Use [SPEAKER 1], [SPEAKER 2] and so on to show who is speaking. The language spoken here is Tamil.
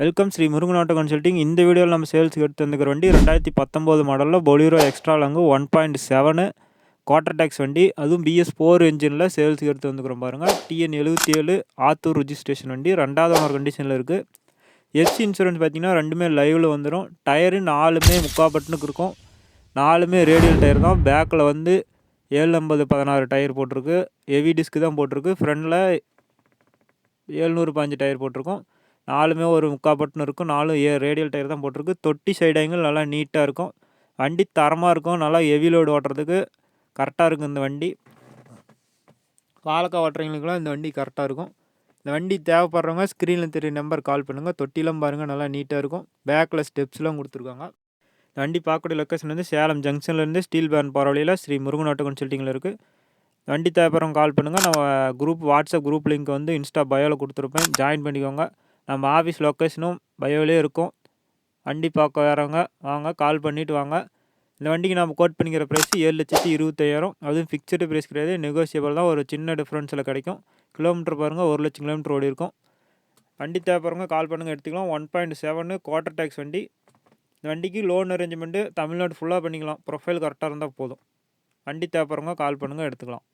[SPEAKER 1] Welcome Sri Murugan auto consulting இந்த வீடியோவில் நம்ம சேல்ஸுக்கு எடுத்து வந்துக்கிற வண்டி ரெண்டாயிரத்தி பத்தொம்போது மாடலில் Bolero extra long one point seven quarter tax வண்டி. அதுவும் பிஎஸ் ஃபோர் இன்ஜினில் சேல்ஸுக்கு எடுத்து வந்துக்கிறோம் பாருங்கள் டிஎன் எழுபத்தி ஏழு ஆத்தூர் ரிஜிஸ்ட்ரேஷன் வண்டி. ரெண்டாவது ஓனர் கண்டிஷனில் இருக்குது எஃப்சி இன்சூரன்ஸ் பார்த்தீங்கன்னா ரெண்டுமே லைவில் வந்துடும் டயரு நாலுமே முக்கால் பட்டனுக்கு இருக்கும். நாலுமே ரேடியல் டயர் தான். பேக்கில் வந்து ஏழு ஐம்பது பதினாறு டயர் போட்டிருக்கு. ஹெவி டிஸ்க்கு தான் போட்டிருக்கு. ஃப்ரண்டில் ஏழ்நூறு பாஞ்சு டயர் போட்டிருக்கோம். நாலுமே ஒரு முக்கால் பட்டன் இருக்கும். நாலும் ஏ ரேடியல் டயர் தான் போட்டிருக்கு. தொட்டி சைடு ஆங்கிள் நல்லா நீட்டாக இருக்கும். வண்டி தரமாக இருக்கும். நல்லா ஹெவி லோடு ஓட்டுறதுக்கு கரெக்டாக இருக்கும் இந்த வண்டி. வாழக்காய் ஓட்டுறவங்களுக்குலாம் இந்த வண்டி கரெக்டாக இருக்கும். இந்த வண்டி தேவைப்படுறவங்க ஸ்க்ரீனில் தெரிய நம்பர் கால் பண்ணுங்கள் தொட்டிலாம் பாருங்கள் நல்லா நீட்டாக இருக்கும். பேக்கில் ஸ்டெப்ஸ்லாம் கொடுத்துருக்காங்க. இந்த வண்டி பார்க்கக்கூடிய லொக்கேஷன் வந்து சேலம் ஜங்ஷன்லேருந்து ஸ்டீல் பேன் போகிற வழியில் ஸ்ரீ முருகன் ஆட்டோ கன்சல்ட்டிங்கில் இருக்குது வண்டி தேவைப்படுறவங்க கால் பண்ணுங்கள் நம்ம குரூப் வாட்ஸ்அப் குரூப் லிங்க் வந்து இன்ஸ்டா பயோவில் கொடுத்துருப்பேன். ஜாயின் பண்ணிக்கோங்க. நம்ம ஆஃபீஸ் லொக்கேஷனும் பயோவிலே இருக்கும். வண்டி பார்க்க வரவங்க வாங்க கால் பண்ணிவிட்டு வாங்க. இந்த வண்டிக்கு நம்ம கோட் பண்ணிக்கிற ப்ரைஸ் ஏழு லட்சத்தி இருபத்தையாயிரம். அதுவும் ஃபிக்ஸ்டு ப்ரைஸ் கிடையாது நெகோசியபிள் தான். ஒரு சின்ன டிஃப்ரென்ஸில் கிடைக்கும். கிலோமீட்டர் பாருங்கள் ஒரு லட்சம் கிலோமீட்டர் ஓடி இருக்கும். வண்டி தேவைப்படுறவங்க கால் பண்ணுங்கள் எடுத்துக்கலாம். One point seven quarter tax வண்டி. இந்த வண்டிக்கு லோன் அரேஞ்ச்மெண்ட்டு தமிழ்நாடு ஃபுல்லாக பண்ணிக்கலாம். ப்ரொஃபைல் கரெக்டாக இருந்தால் போதும். வண்டி தேவைப்படுறவங்க கால் பண்ணுங்கள் எடுத்துக்கலாம்.